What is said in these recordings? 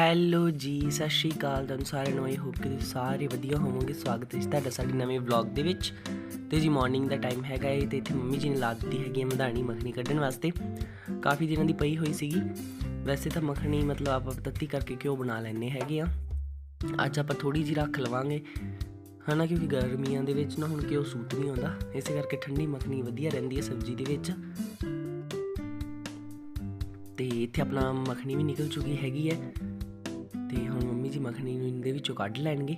Hello ਜੀ, ਸਤਿ ਸ਼੍ਰੀ ਅਕਾਲ। ਤੁਹਾਨੂੰ ਸਾਰਿਆਂ ਨੂੰ ਆਈ ਹੋਪ ਕਿ ਤੁਸੀਂ ਸਾਰੇ ਵਧੀਆ ਹੋਵੋਗੇ। ਸਵਾਗਤ ਹੈ ਜੀ ਤੁਹਾਡਾ ਸਾਡੇ ਨਵੇਂ ਵਲੌਗ ਦੇ ਵਿੱਚ। ਤੇ ਜੀ ਮਾਰਨਿੰਗ ਦਾ ਟਾਈਮ ਹੈਗਾ ਏ, ਤੇ ਇੱਥੇ ਮੰਮੀ ਜੀ ਨੇ ਲਾ ਦਿੱਤੀ ਹੈਗੀ ਹੈ ਮਧਾਣੀ ਮੱਖਣੀ ਕੱਢਣ ਵਾਸਤੇ। ਕਾਫੀ ਦਿਨਾਂ ਦੀ ਪਈ ਹੋਈ ਸੀਗੀ। ਵੈਸੇ ਤਾਂ ਮੱਖਣੀ ਮਤਲਬ ਆਪਾਂ ਤੱਤੀ ਕਰਕੇ ਘਿਓ ਬਣਾ ਲੈਂਦੇ ਹੈਗੇ ਆ। ਅੱਜ ਆਪਾਂ ਥੋੜੀ ਜਿਹੀ ਰੱਖ ਲਵਾਂਗੇ। ਹਨਾ, ਕਿਉਂਕਿ ਗਰਮੀਆਂ ਦੇ ਵਿੱਚ ਨਾ ਹੁਣ ਘਿਓ ਸੂਟ ਨਹੀਂ ਆਉਂਦਾ। ਇਸੇ ਕਰਕੇ ਠੰਡੀ ਮੱਖਣੀ ਵਧੀਆ ਰਹਿੰਦੀ ਹੈ ਸਬਜ਼ੀ ਦੇ ਵਿੱਚ। ਤੇ ਇੱਥੇ ਆਪਣਾ ਮੱਖਣੀ ਵੀ ਨਿਕਲ ਚੁੱਕੀ ਹੈਗੀ ਹੈ ਤੇ ਹੁਣ ਮੰਮੀ ਜੀ ਮੱਖਣੀ ਨੂੰ ਇਹਦੇ ਵਿੱਚੋਂ ਕੱਢ ਲੈਣਗੇ।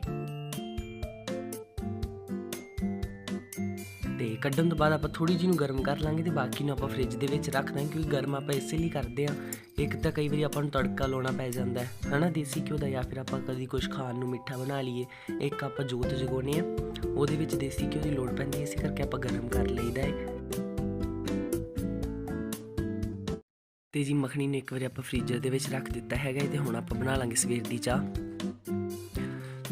ਤੇ ਕੱਢਣ ਤੋਂ ਬਾਅਦ ਆਪਾਂ ਥੋੜੀ ਜਿਹੀ ਨੂੰ ਗਰਮ ਕਰ ਲਾਂਗੇ ਤੇ ਬਾਕੀ ਨੂੰ ਆਪਾਂ ਫ੍ਰਿਜ ਦੇ ਵਿੱਚ ਰੱਖ ਦਾਂਗੇ ਕਿਉਂਕਿ ਗਰਮ ਆਪਾਂ ਇਸੇ ਲਈ ਕਰਦੇ ਆ ਇੱਕ ਤਾਂ ਕਈ ਵਾਰੀ ਆਪਾਂ ਨੂੰ ਤੜਕਾ ਲਾਉਣਾ ਪੈ ਜਾਂਦਾ ਹੈ। ਹਨਾ ਦੇਸੀ ਘਿਓ ਦਾ ਜਾਂ ਫਿਰ ਆਪਾਂ ਕਦੀ ਕੁਝ ਖਾਣ ਨੂੰ ਮਿੱਠਾ ਬਣਾ ਲਈਏ। ਇੱਕ ਆਪਾਂ ਜੋਤ ਜਗਾਉਂਦੇ ਆ ਉਹਦੇ ਵਿੱਚ ਦੇਸੀ ਘਿਓ ਦੀ ਲੋੜ ਪੈਂਦੀ ਹੈ, ਇਸੇ ਕਰਕੇ ਆਪਾਂ ਗਰਮ ਕਰ ਲਈਦਾ ਹੈ। ਤੇ ਜੀ ਮੱਖਣੀ ਨੂੰ ਇੱਕ ਵਾਰੀ ਆਪਾਂ ਫ੍ਰੀਜ਼ਰ ਦੇ ਵਿੱਚ ਰੱਖ ਦਿੱਤਾ ਹੈਗਾ ਤੇ ਹੁਣ ਆਪਾਂ ਬਣਾ ਲਾਂਗੇ ਸਵੇਰ ਦੀ ਚਾਹ।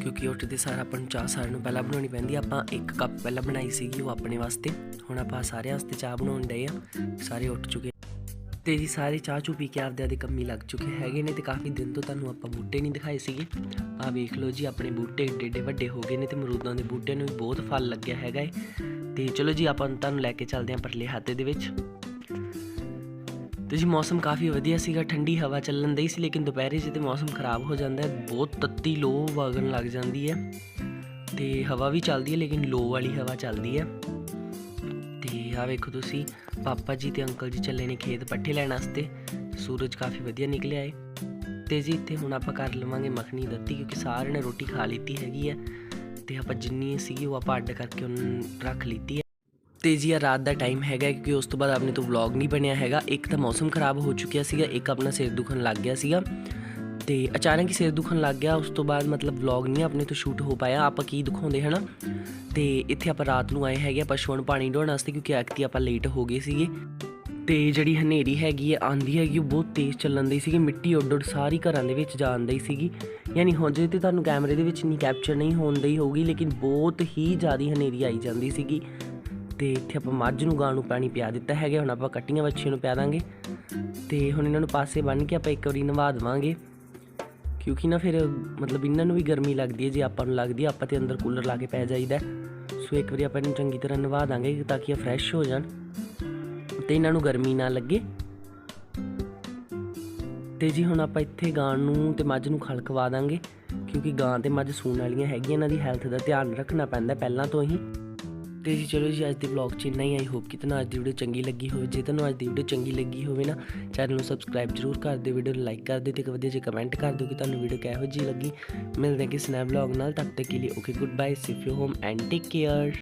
ਕਿਉਂਕਿ ਉੱਠਦੇ ਸਾਰ ਆਪਾਂ ਨੂੰ ਚਾਹ ਸਾਰਿਆਂ ਨੂੰ ਪਹਿਲਾਂ ਬਣਾਉਣੀ ਪੈਂਦੀ ਆਪਾਂ ਇੱਕ ਕੱਪ ਪਹਿਲਾਂ ਬਣਾਈ ਸੀਗੀ ਉਹ ਆਪਣੇ ਵਾਸਤੇ। ਹੁਣ ਆਪਾਂ ਸਾਰਿਆਂ ਵਾਸਤੇ ਚਾਹ ਬਣਾਉਣ ਡਏ ਆ। ਸਾਰੇ ਉੱਠ ਚੁੱਕੇ ਤੇ ਜੀ ਸਾਰੇ ਚਾਹ ਚੂ ਪੀ ਕੇ ਆਪਦੇ ਆਦੇ ਕੰਮੀ ਲੱਗ ਚੁੱਕੇ ਹੈਗੇ ਨੇ ਤੇ ਕਾਫੀ ਦਿਨ ਤੋਂ ਤੁਹਾਨੂੰ ਆਪਾਂ ਬੂਟੇ ਨਹੀਂ ਦਿਖਾਏ ਸੀਗੇ। ਆ ਵੇਖ ਲਓ ਜੀ, ਆਪਣੇ ਬੂਟੇ ਏਡੇ ਏਡੇ ਵੱਡੇ ਹੋ ਗਏ ਨੇ ਤੇ ਮਰੂਦਾਂ ਦੇ ਬੂਟਿਆਂ ਨੂੰ ਵੀ ਬਹੁਤ ਫਲ ਲੱਗਿਆ ਹੈਗਾ ਏ ਤੇ ਚਲੋ ਜੀ, ਆਪਾਂ ਤੁਹਾਨੂੰ ਲੈ ਕੇ ਚੱਲਦੇ ਆਂ ਪਰਲੇ ਹਾਤੇ ਦੇ ਵਿੱਚ। ਤੇ ਜੀ ਮੌਸਮ ਕਾਫੀ ਵਧੀਆ ਸੀਗਾ, ਠੰਡੀ ਹਵਾ ਚੱਲਣ ਦਈ ਸੀ, ਲੇਕਿਨ ਦੁਪਹਿਰੇ ਜੇ ਤੇ ਮੌਸਮ ਖਰਾਬ ਹੋ ਜਾਂਦਾ ਹੈ, ਬਹੁਤ ਤੱਤੀ ਲੋ ਵਗਣ ਲੱਗ ਜਾਂਦੀ ਹੈ ਤੇ ਹਵਾ ਵੀ ਚੱਲਦੀ ਹੈ, ਲੇਕਿਨ ਲੋ ਵਾਲੀ ਹਵਾ ਚੱਲਦੀ ਹੈ। ਤੇ ਆ ਵੇਖੋ ਤੁਸੀਂ, ਪਾਪਾ ਜੀ ਤੇ ਅੰਕਲ ਜੀ ਚੱਲੇ ਨੇ ਖੇਤ ਪੱਠੇ ਲੈਣ ਵਾਸਤੇ, ਸੂਰਜ ਕਾਫੀ ਵਧੀਆ ਨਿਕਲਿਆ ਏ। ਤੇ ਜੀ ਇੱਥੇ ਹੁਣ ਆਪਾਂ ਕਰ ਲਵਾਂਗੇ ਮੱਖਣੀ ਦੱਤੀ, ਕਿਉਂਕਿ ਸਾਰਿਆਂ ਨੇ ਰੋਟੀ ਖਾ ਲਈਤੀ ਹੈਗੀ ਹੈ, ਤੇ ਆਪਾਂ ਜਿੰਨੀ ਸੀਗੀ ਉਹ ਆਪਾਂ ਅੱਡ ਕਰਕੇ ਉਹਨੂੰ ਰੱਖ ਲਈਤੀ ਹੈ। ਤੇ ਜੀ ਆ, ਰਾਤ ਦਾ ਟਾਈਮ ਹੈਗਾ ਕਿਉਂਕਿ ਉਸ ਤੋਂ ਬਾਅਦ ਆਪਣੇ ਤੋਂ ਵਲੌਗ ਨਹੀਂ ਬਣਿਆ ਹੈਗਾ। ਇੱਕ ਤਾਂ ਮੌਸਮ ਖਰਾਬ ਹੋ ਚੁੱਕਿਆ ਸੀਗਾ, ਇੱਕ ਆਪਣਾ ਸਿਰ ਦੁਖਣ ਲੱਗ ਗਿਆ ਸੀਗਾ। ਤੇ ਅਚਾਨਕ ਹੀ ਸਿਰ ਦੁਖਣ ਲੱਗ ਗਿਆ, ਉਸ ਤੋਂ ਬਾਅਦ ਮਤਲਬ ਵਲੌਗ ਨਹੀਂ ਆਪਣੇ ਤੋਂ ਸ਼ੂਟ ਹੋ ਪਾਇਆ। ਆਪਾਂ ਕੀ ਦਿਖਾਉਂਦੇ, ਹਨਾ? ਤੇ ਇੱਥੇ ਆਪਾਂ ਰਾਤ ਨੂੰ ਆਏ ਹੈਗੇ ਆ ਪਸ਼ੂਆਂ ਨੂੰ ਪਾਣੀ ਢੋਣ ਵਾਸਤੇ ਕਿਉਂਕਿ ਐਕਤੀ ਆਪਾਂ ਲੇਟ ਹੋ ਗਏ ਸੀਗੇ। ਤੇ ਜਿਹੜੀ ਹਨੇਰੀ ਹੈਗੀ ਹੈ ਆਂਦੀ ਹੈਗੀ, ਉਹ ਬਹੁਤ ਤੇਜ਼ ਚੱਲਣ ਦੀ ਸੀਗੀ। ਮਿੱਟੀ ਉੱਡ ਉੱਡ ਸਾਰੀ ਘਰਾਂ ਦੇ ਵਿੱਚ ਜਾਣ ਦੀ ਸੀਗੀ। ਯਾਨੀ ਹੁਣ ਜੇ ਤੇ ਤੁਹਾਨੂੰ ਕੈਮਰੇ ਦੇ ਵਿੱਚ ਨਹੀਂ ਕੈਪਚਰ ਨਹੀਂ ਹੋਣ ਦੀ ਹੋਊਗੀ, ਲੇਕਿਨ ਬਹੁਤ ਹੀ ਜ਼ਿਆਦਾ ਹਨੇਰੀ ਆਈ ਜਾਂਦੀ ਸੀਗੀ। ਤੇ ਇੱਥੇ ਆਪਾਂ ਮੱਝ ਨੂੰ ਗਾਂ ਨੂੰ ਪਾਣੀ ਪਿਆ ਦਿੱਤਾ ਹੈਗਾ, ਹੁਣ ਆਪਾਂ ਕੱਟੀਆਂ ਵੱਛੀਆਂ ਨੂੰ ਪਿਆ ਦਾਂਗੇ। ਤੇ ਹੁਣ ਇਹਨਾਂ ਨੂੰ ਪਾਸੇ ਬੰਨ ਕੇ ਆਪਾਂ ਇੱਕ ਵਾਰੀ ਨਵਾ ਦੇਵਾਂਗੇ। ਕਿਉਂਕਿ ਨਾ ਫਿਰ ਮਤਲਬ ਇਹਨਾਂ ਨੂੰ ਵੀ ਗਰਮੀ ਲੱਗਦੀ ਹੈ, ਜੇ ਆਪਾਂ ਨੂੰ ਲੱਗਦੀ ਹੈ, ਆਪਾਂ ਤੇ ਅੰਦਰ ਕੂਲਰ ਲਾ ਕੇ ਪੈ ਜਾਈਦਾ ਸੋ ਇੱਕ ਵਾਰੀ ਆਪਾਂ ਇਹਨੂੰ ਚੰਗੀ ਤਰ੍ਹਾਂ ਨਵਾ ਦਾਂਗੇ ਤਾਂ ਕਿ ਇਹ ਫਰੈਸ਼ ਹੋ ਜਾਣ ਤੇ ਇਹਨਾਂ ਨੂੰ ਗਰਮੀ ਨਾ ਲੱਗੇ। ਤੇ ਜੀ ਹੁਣ ਆਪਾਂ ਇੱਥੇ ਗਾਂ ਨੂੰ ਤੇ ਮੱਝ ਨੂੰ ਖਲਕਵਾ ਦਾਂਗੇ, ਕਿਉਂਕਿ ਗਾਂ ਤੇ ਮੱਝ ਸੂਣ ਵਾਲੀਆਂ ਹੈਗੀਆਂ, ਇਹਨਾਂ ਦੀ ਹੈਲਥ ਦਾ ਧਿਆਨ ਰੱਖਣਾ ਪੈਂਦਾ ਪਹਿਲਾਂ ਤੋਂ ਹੀ। ਤੇ ਜੀ ਚਲੋ ਜੀ ਅੱਜ ਦੇ ਵਲੌਗ 'ਚ ਇੰਨਾ ਹੀ ਆਈ ਹੋਪ ਕਿ ਤੁਹਾਨੂੰ ਅੱਜ ਦੀ ਵੀਡੀਓ ਚੰਗੀ ਲੱਗੀ ਹੋਵੇ। ਜੇ ਤੁਹਾਨੂੰ ਅੱਜ ਦੀ ਵੀਡੀਓ ਚੰਗੀ ਲੱਗੀ ਹੋਵੇ ਨਾ ਚੈਨਲ ਨੂੰ ਸਬਸਕ੍ਰਾਈਬ ਜਰੂਰ ਕਰ ਦਿਓ ਵੀਡੀਓ ਨੂੰ ਲਾਈਕ ਕਰ ਦਿਓ ਤੇ ਇੱਕ ਵਧੀਆ ਜਿਹਾ ਕਮੈਂਟ ਕਰ ਦਿਓ ਕਿ ਤੁਹਾਨੂੰ ਵੀਡੀਓ ਕਿਹੋ ਜਿਹੀ ਲੱਗੀ। ਮਿਲਦੇ ਹਾਂ ਕਿਸੇ ਨਵੇਂ ਵਲੌਗ ਨਾਲ, ਤਦ ਤੱਕ ਕੇ ਲਈ okay good bye see you home and take care